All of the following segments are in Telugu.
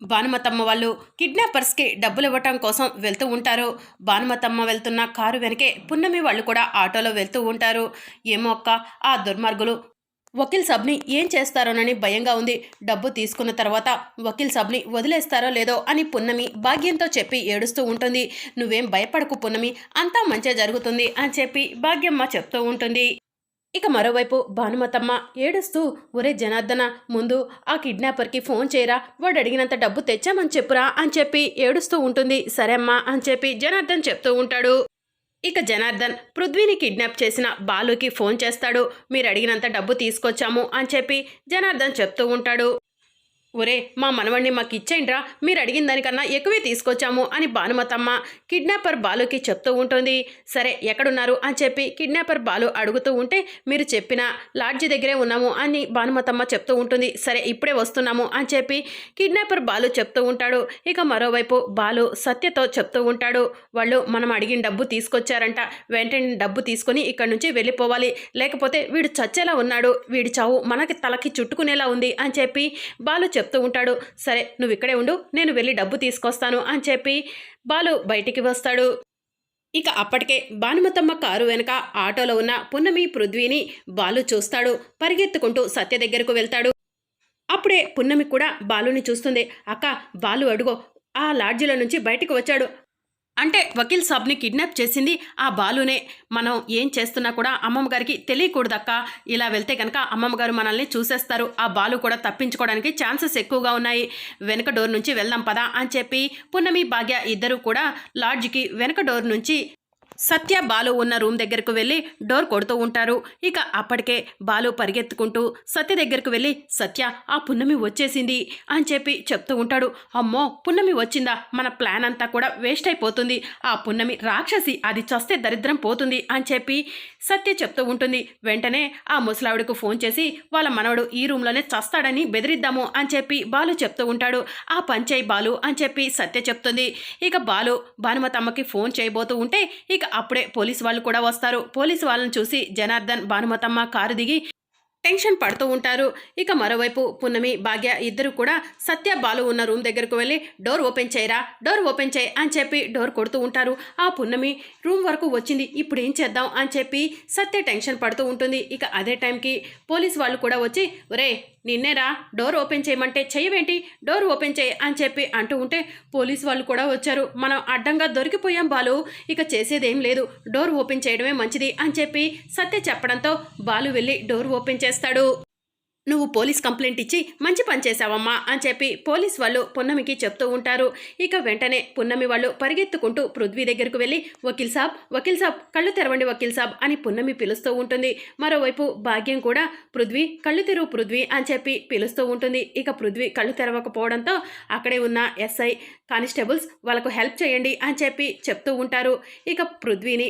భానుమతమ్మ వాళ్ళు కిడ్నాపర్స్కి డబ్బులు ఇవ్వటం కోసం వెళ్తూ ఉంటారు. భానుమతమ్మ వెళ్తున్న కారు వెనకే పున్నమి వాళ్ళు కూడా ఆటోలో వెళ్తూ ఉంటారు. ఏమో అక్క ఆ దుర్మార్గులు. వకీల్ సబ్ని ఏం చేస్తారోనని భయంగా ఉంది. డబ్బు తీసుకున్న తర్వాత వకీల్ సబ్ని వదిలేస్తారో లేదో అని పున్నమి భాగ్యంతో చెప్పి ఏడుస్తూ ఉంటుంది. నువ్వేం భయపడకు పున్నమి అంతా మంచిగా జరుగుతుంది అని చెప్పి భాగ్యమ్మ చెప్తూ ఉంటుంది. ఇక మరోవైపు భానుమతమ్మ ఏడుస్తూ ఒరే జనార్దన ముందు ఆ కిడ్నాపర్కి ఫోన్ చేయరా వాడు అడిగినంత డబ్బు తెచ్చామని చెప్పురా అని చెప్పి ఏడుస్తూ ఉంటుంది. సరే అమ్మా అని చెప్పి జనార్దన్ చెప్తూ ఉంటాడు. ఇక జనార్దన్ పృథ్వీని కిడ్నాప్ చేసిన బాలుకి ఫోన్ చేస్తాడు. మీరు అడిగినంత డబ్బు తీసుకొచ్చాము అని చెప్పి జనార్దన్ చెప్తూ ఉంటాడు. ఒరే మా మనవణ్ణి మాకు ఇచ్చేయండిరా మీరు అడిగిన దానికన్నా ఎక్కువే తీసుకొచ్చాము అని భానుమతమ్మ కిడ్నాపర్ బాలుకి చెప్తూ ఉంటుంది. సరే ఎక్కడున్నారు అని చెప్పి కిడ్నాపర్ బాలు అడుగుతూ ఉంటే మీరు చెప్పిన లాడ్జి దగ్గరే ఉన్నాము అని భానుమతమ్మ చెప్తూ ఉంటుంది. సరే ఇప్పుడే వస్తున్నాము అని చెప్పి కిడ్నాపర్ బాలు చెప్తూ ఉంటాడు. ఇక మరోవైపు బాలు సత్యతో చెప్తూ ఉంటాడు. వాళ్ళు మనం అడిగిన డబ్బు తీసుకొచ్చారంట. వెంటనే డబ్బు తీసుకొని ఇక్కడ నుంచి వెళ్ళిపోవాలి. లేకపోతే వీడు చచ్చేలా ఉన్నాడు. వీడి చావు మనకి తలకి చుట్టుకునేలా ఉంది అని చెప్పి బాలు చెప్తూ ఉంటాడు సరే నువ్వు ఇక్కడే ఉండు నేను వెళ్ళి డబ్బు తీసుకొస్తాను అని చెప్పి బాలు బయటికి వస్తాడు. ఇక అప్పటికే భానుమతమ్మ కారు వెనుక ఆటోలో ఉన్న పున్నమి పృథ్వీని బాలు చూస్తాడు పరిగెత్తుకుంటూ సత్య దగ్గరకు వెళ్తాడు. అప్పుడే పున్నమి కూడా బాలుని చూస్తుంది. అక్క బాలు అడుగో ఆ లాడ్జిలో నుంచి బయటికి వచ్చాడు. అంటే వకీల్ సాబ్ని కిడ్నాప్ చేసింది ఆ బాలునే. మనం ఏం చేస్తున్నా కూడా అమ్మమ్మ గారికి తెలియకూడదక్క. ఇలా వెళ్తే కనుక అమ్మమ్మ గారు మనల్ని చూసేస్తారు. ఆ బాలు కూడా తప్పించుకోవడానికి ఛాన్సెస్ ఎక్కువగా ఉన్నాయి. వెనక డోర్ నుంచి వెళ్దాం పదా అని చెప్పి పున్నమి భాగ్య ఇద్దరు కూడా లాడ్జ్కి వెనక డోర్ నుంచి సత్య బాలు ఉన్న రూమ్ దగ్గరకు వెళ్ళి డోర్ కొడుతూ ఉంటారు. ఇక అప్పటికే బాలు పరిగెత్తుకుంటూ సత్య దగ్గరకు వెళ్ళి సత్య ఆ పున్నమి వచ్చేసింది అని చెప్పి చెప్తూ ఉంటాడు. అమ్మో పున్నమి వచ్చిందా? మన ప్లాన్ అంతా కూడా వేస్ట్ అయిపోతుంది. ఆ పున్నమి రాక్షసి అది చస్తే దరిద్రం పోతుంది అని చెప్పి సత్య చెప్తూ ఉంటుంది. వెంటనే ఆ ముసలావిడకు ఫోన్ చేసి వాళ్ళ మనవడు ఈ రూమ్లోనే చస్తాడని బెదిరిద్దాము అని చెప్పి బాలు చెప్తూ ఉంటాడు. ఆ పంచాయి బాలు అని చెప్పి సత్య చెప్తుంది. ఇక బాలు భానుమతమ్మకి ఫోన్ చేయబోతూ ఉంటే ఇక అప్పుడే పోలీస్ వాళ్ళు కూడా వస్తారు. పోలీస్ వాళ్ళని చూసి జనార్దన్ భానుమతమ్మ కారు దిగి టెన్షన్ పడుతూ ఉంటారు. ఇక మరోవైపు పున్నమి భాగ్య ఇద్దరు కూడా సత్య బాలు ఉన్న రూమ్ దగ్గరకు వెళ్ళి డోర్ ఓపెన్ చేయరా డోర్ ఓపెన్ చేయి అని చెప్పి డోర్ కొడుతూ ఉంటారు. ఆ పున్నమి రూమ్ వరకు వచ్చింది. ఇప్పుడు ఏం చేద్దాం అని చెప్పి సత్య టెన్షన్ పడుతూ ఉంటుంది. ఇక అదే టైంకి పోలీస్ వాళ్ళు కూడా వచ్చి ఒరే నిన్నేరా డోర్ ఓపెన్ చేయమంటే చెయ్యవేంటి? డోర్ ఓపెన్ చేయి అని చెప్పి అంటూ ఉంటే పోలీస్ వాళ్ళు కూడా వచ్చారు. మనం అడ్డంగా దొరికిపోయాం బాలు. ఇక చేసేదేం లేదు. డోర్ ఓపెన్ చేయడమే మంచిది అని చెప్పి సత్య చెప్పడంతో బాలు వెళ్ళి డోర్ ఓపెన్ చేసి చేస్తాడు. నువ్వు పోలీస్ కంప్లైంట్ ఇచ్చి మంచి పని చేశావమ్మా అని చెప్పి పోలీస్ వాళ్ళు పున్నమికి చెప్తూ ఉంటారు. ఇక వెంటనే పున్నమి వాళ్ళు పరిగెత్తుకుంటూ పృథ్వీ దగ్గరకు వెళ్ళి వకీల్ సాబ్ వకీల్ సాబ్ కళ్ళు తెరవండి వకీల్ సాబ్ అని పున్నమి పిలుస్తూ ఉంటుంది. మరోవైపు భాగ్యం కూడా పృథ్వీ కళ్ళు తెరువు పృథ్వీ అని చెప్పి పిలుస్తూ ఉంటుంది. ఇక పృథ్వీ కళ్ళు తెరవకపోవడంతో అక్కడే ఉన్న ఎస్ఐ కానిస్టేబుల్స్ వాళ్ళకు హెల్ప్ చేయండి అని చెప్పి చెప్తూ ఉంటారు. ఇక పృథ్వీని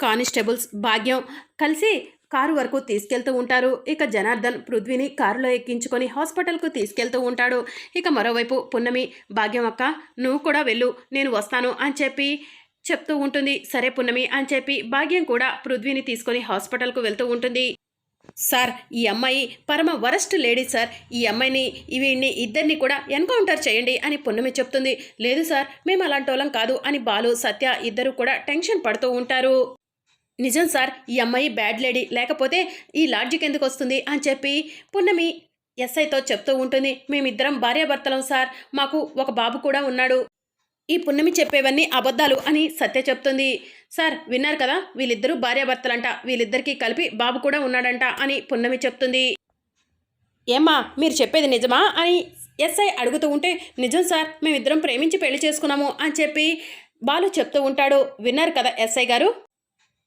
కానిస్టేబుల్స్ భాగ్యం కలిసి కారు వరకు తీసుకెళ్తూ ఉంటారు. ఇక జనార్దన్ పృథ్వీని కారులో ఎక్కించుకొని హాస్పిటల్కు తీసుకెళ్తూ ఉంటాడు. ఇక మరోవైపు పున్నమి భాగ్యం అక్క నువ్వు కూడా వెళ్ళు నేను వస్తాను అని చెప్పి చెప్తూ ఉంటుంది. సరే పున్నమి అని చెప్పి భాగ్యం కూడా పృథ్వీని తీసుకొని హాస్పిటల్కు వెళ్తూ ఉంటుంది. సార్ ఈ అమ్మాయి పరమ వరస్ట్ లేడీ సార్. ఈ అమ్మాయిని వీడిని ఇద్దరిని కూడా ఎన్కౌంటర్ చేయండి అని పున్నమి చెప్తుంది. లేదు సార్ మేము అలాంటి వాళ్ళం కాదు అని బాలు సత్య ఇద్దరు కూడా టెన్షన్ పడుతూ ఉంటారు. నిజం సార్ ఈ అమ్మాయి బ్యాడ్ లేడీ లేకపోతే ఈ లాడ్జికి ఎందుకు వస్తుంది అని చెప్పి పున్నమి ఎస్ఐతో చెప్తూ ఉంటుంది. మేమిద్దరం భార్యాభర్తలం సార్. మాకు ఒక బాబు కూడా ఉన్నాడు. ఈ పున్నమి చెప్పేవన్నీ అబద్ధాలు అని సత్య చెప్తుంది. సార్ విన్నారు కదా వీళ్ళిద్దరూ భార్యాభర్తలంట. వీళ్ళిద్దరికీ కలిపి బాబు కూడా ఉన్నాడంట అని పున్నమి చెప్తుంది. ఏమ్మా మీరు చెప్పేది నిజమా అని ఎస్ఐ అడుగుతూ ఉంటే నిజం సార్ మేమిద్దరం ప్రేమించి పెళ్ళి చేసుకున్నాము అని చెప్పి బాలు చెప్తూ ఉంటాడు. విన్నారు కదా ఎస్ఐ గారు?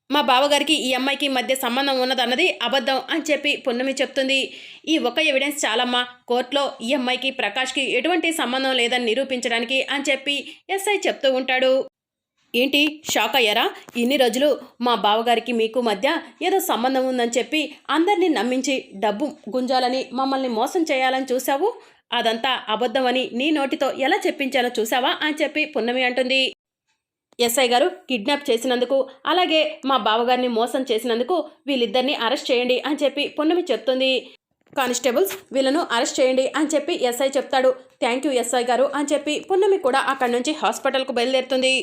మా బావగారికి ఈ అమ్మాయికి మధ్య సంబంధం ఉన్నదన్నది అబద్ధం అని చెప్పి పున్నమి చెప్తుంది. ఈ ఒక్క ఎవిడెన్స్ చాలమ్మా. కోర్టులో ఈ అమ్మాయికి ప్రకాష్కి ఎటువంటి సంబంధం లేదని నిరూపించడానికి అని చెప్పి ఎస్ఐ చెప్తూ ఉంటాడు. ఏంటి? షాక్ అయ్యారా? ఇన్ని రోజులు మా బావగారికి మీకు మధ్య ఏదో సంబంధం ఉందని చెప్పి అందరినీ నమ్మించి డబ్బు గుంజాలని మమ్మల్ని మోసం చేయాలని చూసావు అదంతా అబద్ధమని నీ నోటితో ఎలా చెప్పించానో చూసావా అని చెప్పి పున్నమి అంటుంది. ఎస్ఐ గారు కిడ్నాప్ చేసినందుకు అలాగే మా బావగారిని మోసం చేసినందుకు వీళ్ళిద్దరిని అరెస్ట్ చేయండి అని చెప్పి పున్నమి చెప్తుంది. కానిస్టేబుల్స్ వీళ్ళను అరెస్ట్ చేయండి అని చెప్పి ఎస్ఐ చెప్తాడు. థ్యాంక్ యూ ఎస్ఐ గారు అని చెప్పి పున్నమి కూడా అక్కడి నుంచి హాస్పిటల్కు బయలుదేరుతుంది.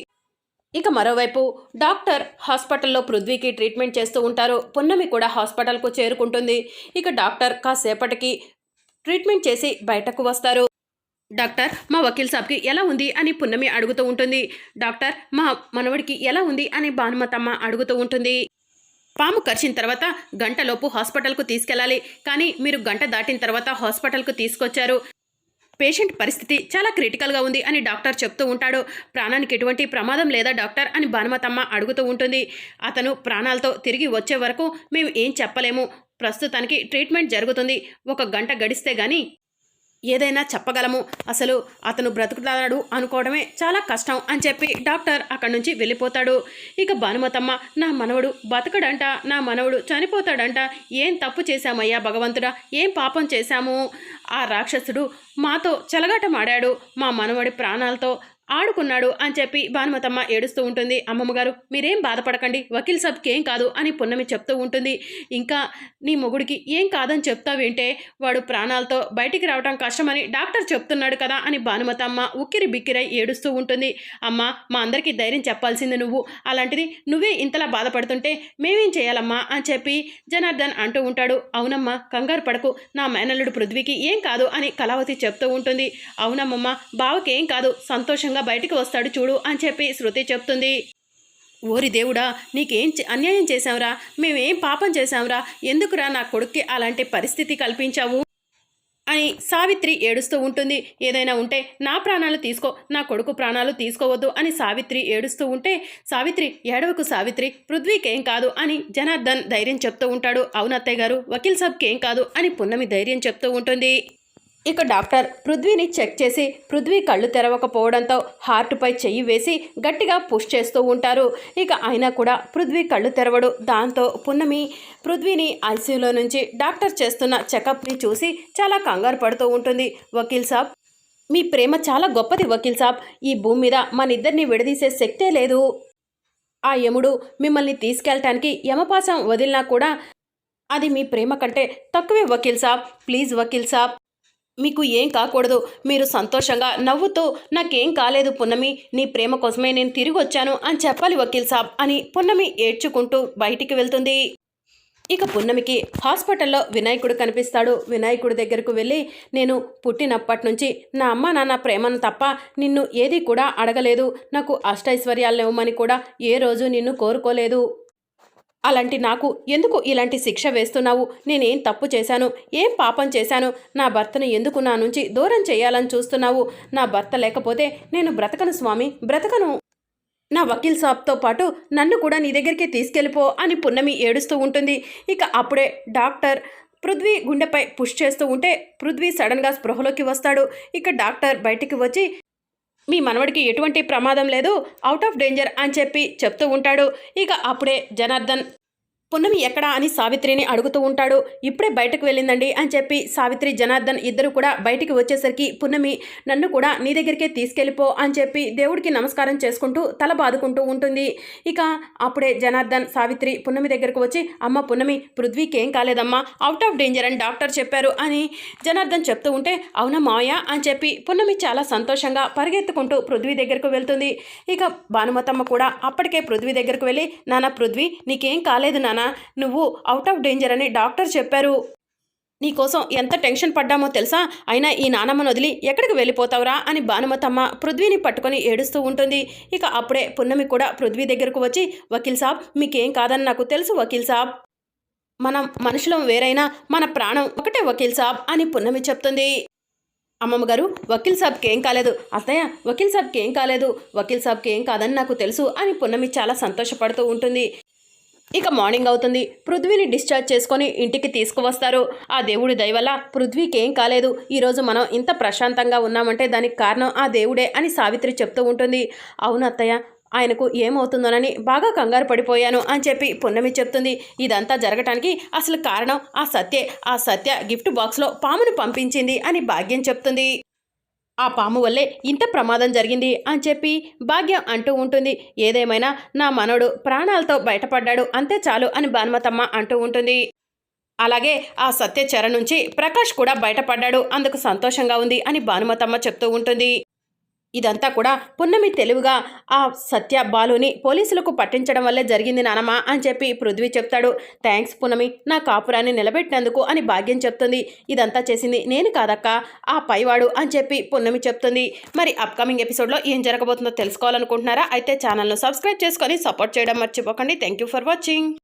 ఇక మరోవైపు డాక్టర్ హాస్పిటల్లో పృథ్వీకి ట్రీట్మెంట్ చేస్తూ ఉంటారు. పున్నమి కూడా హాస్పిటల్కు చేరుకుంటుంది. ఇక డాక్టర్ కాసేపటికి ట్రీట్మెంట్ చేసి బయటకు వస్తారు. డాక్టర్ మా వకీల్ సాబ్కి ఎలా ఉంది అని పున్నమి అడుగుతూ ఉంటుంది. డాక్టర్ మా మనవడికి ఎలా ఉంది అని భానుమతమ్మ అడుగుతూ ఉంటుంది. పాము కరిచిన తర్వాత గంటలోపు హాస్పిటల్కు తీసుకెళ్ళాలి. కానీ మీరు గంట దాటిన తర్వాత హాస్పిటల్కు తీసుకొచ్చారు. పేషెంట్ పరిస్థితి చాలా క్రిటికల్గా ఉంది అని డాక్టర్ చెప్తూ ఉంటాడు. ప్రాణానికి ఎటువంటి ప్రమాదం లేదా డాక్టర్ అని భానుమతమ్మ అడుగుతూ ఉంటుంది. అతను ప్రాణాలతో తిరిగి వచ్చే వరకు మేము ఏం చెప్పలేము. ప్రస్తుతానికి ట్రీట్మెంట్ జరుగుతుంది. ఒక గంట గడిస్తే గానీ ఏదైనా చెప్పగలము. అసలు అతను బ్రతుకుతాడు అనుకోవడమే చాలా కష్టం అని చెప్పి డాక్టర్ అక్కడి నుంచి వెళ్ళిపోతాడు. ఇక భానుమతమ్మ నా మనవడు బతకడంట నా మనవడు చనిపోతాడంట. ఏం తప్పు చేశామయ్యా భగవంతుడా? ఏం పాపం చేశాము? ఆ రాక్షసుడు మాతో చెలగాటమాడాడు. మా మనవడి ప్రాణాలతో ఆడుకున్నాడు అని చెప్పి భానుమతమ్మ ఏడుస్తూ ఉంటుంది. అమ్మమ్మ గారు మీరేం బాధపడకండి వకీల్ సాబ్కి ఏం కాదు అని పున్నమి చెప్తూ ఉంటుంది. ఇంకా నీ మొగుడికి ఏం కాదని చెప్తావేంటే వాడు ప్రాణాలతో బయటికి రావటం కష్టమని డాక్టర్ చెప్తున్నాడు కదా అని భానుమతమ్మ ఉక్కిరి బిక్కిరై ఏడుస్తూ ఉంటుంది. అమ్మ మా అందరికీ ధైర్యం చెప్పాల్సింది నువ్వు. అలాంటిది నువ్వే ఇంతలా బాధపడుతుంటే మేమేం చేయాలమ్మా అని చెప్పి జనార్దన్ అంటూ ఉంటాడు. అవునమ్మా కంగారు పడకు నా మేనల్లుడు పృథ్వీకి ఏం కాదు అని కళావతి చెప్తూ ఉంటుంది. అవునమ్మమ్మ బావకి ఏం కాదు సంతోషంగా బయటికి వస్తాడు చూడు అని చెప్పి శృతి చెప్తుంది. ఓరి దేవుడా నీకేం చే- అన్యాయం చేశావురా? మేమేం పాపం చేశావురా? ఎందుకురా నా కొడుక్కి అలాంటి పరిస్థితి కల్పించావు? అని సావిత్రి ఏడుస్తూ ఉంటుంది. ఏదైనా ఉంటే నా ప్రాణాలు తీసుకో నా కొడుకు ప్రాణాలు తీసుకోవద్దు అని సావిత్రి ఏడుస్తూ ఉంటే సావిత్రి ఏడవకు సావిత్రి పృథ్వీకేం కాదు అని జనార్దన్ ధైర్యం చెప్తూ ఉంటాడు. అవునత్తయ్య గారు వకీల్ సాబ్కేం కాదు అని పున్నమి ధైర్యం చెప్తూ ఉంటుంది. ఇక డాక్టర్ పృథ్వీని చెక్ చేసి పృథ్వీ కళ్ళు తెరవకపోవడంతో హార్ట్పై చెయ్యి వేసి గట్టిగా పుష్ చేస్తూ ఉంటారు. ఇక అయినా కూడా పృథ్వీ కళ్ళు తెరవడు. దాంతో పున్నమి పృథ్వీని ఐసీయూలో నుంచి డాక్టర్ చేస్తున్న చెకప్ని చూసి చాలా కంగారు పడుతూ ఉంటుంది. వకీల్ సాబ్ మీ ప్రేమ చాలా గొప్పది వకీల్ సాబ్. ఈ భూమి మీద మనిద్దరిని విడదీసే శక్తే లేదు. ఆ యముడు మిమ్మల్ని తీసుకెళ్ళటానికి యమపాసం వదిలినా కూడా అది మీ ప్రేమ కంటే తక్కువే వకీల్ సాబ్. ప్లీజ్ వకీల్ సాబ్. మీకు ఏం కాకూడదు. మీరు సంతోషంగా నవ్వుతూ నాకేం కాలేదు పున్నమి నీ ప్రేమ కోసమే నేను తిరిగి వచ్చాను అని చెప్పాలి వకీల్ సాబ్ అని పున్నమి ఏడ్చుకుంటూ బయటికి వెళ్తుంది. ఇక పున్నమికి హాస్పిటల్లో వినాయకుడు కనిపిస్తాడు. వినాయకుడి దగ్గరకు వెళ్ళి నేను పుట్టినప్పటి నుంచి నా అమ్మ నాన్న ప్రేమను తప్ప నిన్ను ఏది కూడా అడగలేదు. నాకు అష్టైశ్వర్యాలు లేవమని కూడా ఏ రోజు నిన్ను కోరుకోలేదు. అలాంటి నాకు ఎందుకు ఇలాంటి శిక్ష వేస్తున్నావు? నేనేం తప్పు చేశాను? ఏం పాపం చేశాను? నా భర్తను ఎందుకు నా నుంచి దూరం చేయాలని చూస్తున్నావు? నా భర్త లేకపోతే నేను బ్రతకను స్వామి బ్రతకను. నా వకీల్ సాబ్తో పాటు నన్ను కూడా నీ దగ్గరికి తీసుకెళ్ళిపో అని పున్నమి ఏడుస్తూ ఉంటుంది. ఇక అప్పుడే డాక్టర్ పృథ్వీ గుండెపై పుష్ చేస్తూ ఉంటే పృథ్వీ సడన్గా స్పృహలోకి వస్తాడు. ఇక డాక్టర్ బయటికి వచ్చి మీ మనవడికి ఎటువంటి ప్రమాదం లేదు అవుట్ ఆఫ్ డేంజర్ అని చెప్పి చెప్తూ ఉంటాడు. ఇక అప్పుడే జనార్దన్ పున్నమి ఎక్కడా అని సావిత్రిని అడుగుతూ ఉంటాడు. ఇప్పుడే బయటకు వెళ్ళిందండి అని చెప్పి సావిత్రి జనార్దన్ ఇద్దరు కూడా బయటికి వచ్చేసరికి పున్నమి నన్ను కూడా నీ దగ్గరికే తీసుకెళ్ళిపో అని చెప్పి దేవుడికి నమస్కారం చేసుకుంటూ తల బాదుకుంటూ ఉంటుంది. ఇక అప్పుడే జనార్దన్ సావిత్రి పున్నమి దగ్గరకు వచ్చి అమ్మ పున్నమి పృథ్వీకి ఏం కాలేదమ్మా? అవుట్ ఆఫ్ డేంజర్ అని డాక్టర్ చెప్పారు అని జనార్దన్ చెప్తూ ఉంటే అవునా మాయా అని చెప్పి పున్నమి చాలా సంతోషంగా పరిగెత్తుకుంటూ పృథ్వీ దగ్గరకు వెళ్తుంది. ఇక భానుమతమ్మ కూడా అప్పటికే పృథ్వీ దగ్గరకు వెళ్ళి నాన్న పృథ్వీ నీకేం కాలేదు నాన్న నువ్వు అవుట్ ఆఫ్ డేంజర్ అని డాక్టర్ చెప్పారు. నీకోసం ఎంత టెన్షన్ పడ్డామో తెలుసా? అయినా ఈ నానమ్మను వదిలి ఎక్కడికి వెళ్ళిపోతావురా అని భానుమతమ్మ పృథ్వీని పట్టుకొని ఏడుస్తూ ఉంటుంది. ఇక అప్పుడే పున్నమి కూడా పృథ్వీ దగ్గరకు వచ్చి వకీల్ సాబ్ మీకేం కాదని నాకు తెలుసు వకీల్ సాబ్. మనం మనుషులం వేరైనా మన ప్రాణం ఒకటే వకీల్ సాబ్ అని పున్నమి చెప్తుంది. అమ్మమ్మ గారు వకీల్ సాబ్కి ఏం కాలేదు. అత్తయ్య వకీల్ సాబ్కి ఏం కాలేదు. వకీల్ సాబ్కి ఏం కాదని నాకు తెలుసు అని పున్నమి చాలా సంతోషపడుతూ ఉంటుంది. ఇక మార్నింగ్ అవుతుంది. పృథ్వీని డిశ్చార్జ్ చేసుకొని ఇంటికి తీసుకువస్తారు. ఆ దేవుడి దయవల్ల పృథ్వీకి ఏం కాలేదు. ఈరోజు మనం ఇంత ప్రశాంతంగా ఉన్నామంటే దానికి కారణం ఆ దేవుడే అని సావిత్రి చెప్తూ ఉంటుంది. అవును అత్తయ్య ఆయనకు ఏమవుతుందోనని బాగా కంగారు పడిపోయాను అని చెప్పి పున్నమి చెప్తుంది. ఇదంతా జరగటానికి అసలు కారణం ఆ సత్యే. ఆ సత్య గిఫ్ట్ బాక్స్లో పామును పంపించింది అని భాగ్యం చెప్తుంది. ఆ పాము వల్లే ఇంత ప్రమాదం జరిగింది అని చెప్పి భాగ్యం అంటూ ఉంటుంది. ఏదేమైనా నా మనవడు ప్రాణాలతో బయటపడ్డాడు అంతే చాలు అని భానుమతమ్మ అంటూ ఉంటుంది. అలాగే ఆ సత్యచర నుంచి ప్రకాష్ కూడా బయటపడ్డాడు. అందుకు సంతోషంగా ఉంది అని భానుమతమ్మ చెప్తూ ఉంటుంది. ఇదంతా కూడా పున్నమి తెలివిగా ఆ సత్య బాలుని పోలీసులకు పట్టించడం వల్లే జరిగింది నానమ్మ అని చెప్పి పృథ్వీ చెప్తాడు. థ్యాంక్స్ పున్నమి నా కాపురాన్ని నిలబెట్టినందుకు అని భాగ్యం చెప్తుంది. ఇదంతా చేసింది నేను కాదక్క ఆ పైవాడు అని చెప్పి పున్నమి చెప్తుంది. మరి అప్కమింగ్ ఎపిసోడ్లో ఏం జరగబోతుందో తెలుసుకోవాలనుకుంటున్నారా? అయితే ఛానల్ను సబ్స్క్రైబ్ చేసుకొని సపోర్ట్ చేయడం మర్చిపోకండి. Thank you for watching